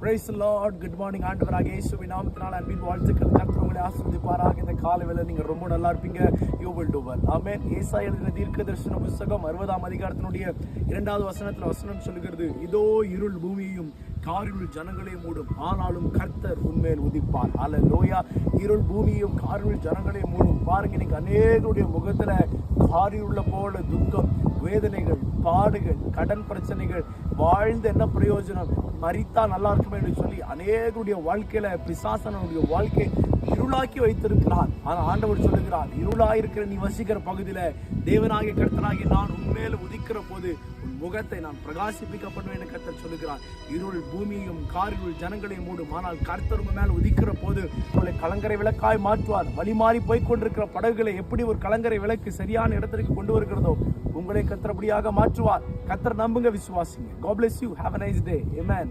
Price Lord good morning ஆண்டவராக இயேசுவின் நாமத்தினால் அன்பின் வாழ்த்துக்கள். கர்த்தர் உங்களை ஆசிர்வதிப்பாராக. இந்த காலை வேலை நீங்கள் ரொம்ப நல்லா இருப்பீங்க. You will do well amen ஏசா எழுதின தீர்க்க தரிசன புஸ்தகம் அறுபதாம் அதிகாரத்தினுடைய இரண்டாவது வசனத்தில் வசனம் சொல்கிறது இதோ இருள் பூமியையும் காரிருள் ஜனங்களை மூடும். ஆனாலும் கர்த்தர் உண்மையில் உதிப்பார். அல்ல லோயா இருள் பூமியும் காரிருள் ஜனங்களை மூடும். பாருங்க இன்னைக்கு அநேகருடைய முகத்தில் காரிருள்ள போல துக்கம் வேதனைகள் பாடுகள் கடன் பிரச்சனைகள் வாழ்ந்து என்ன பிரயோஜனம்? மறித்தா நல்லா இருக்குமே என்று சொல்லி அநேகருடைய வாழ்க்கையில பிசாசனுடைய வாழ்க்கை இருளாக்கி வைத்திருக்கிறார். ஆனால் ஆண்டவர் சொல்லுகிறார் இருளாயிருக்கிற நீ வசிக்கிற பகுதியில் தேவனாகிய கர்த்தனாகி நான் உண்மையில உதிக்கிற போது உன் முகத்தை நான் பிரகாசிப்பிக்கப்படுவேன் என்று கர்த்தர் சொல்லுகிறார். இருள் பூமியையும் காரிருள் ஜனங்களையும் மூடும். ஆனால் கர்த்தர் உங்க மேல் உதிக்கிற போது உங்களை கலங்கரை விளக்காய் மாற்றுவார். வழி மாறி போய் கொண்டிருக்கிற படகுகளை எப்படி ஒரு கலங்கரை விளக்கு சரியான இடத்திற்கு கொண்டு வருகிறதோ உங்களை கத்தரபடியாக மாற்றுவார். கத்தர் நம்புங்க விசுவாசிங்க. God bless you. Have a nice day. Amen.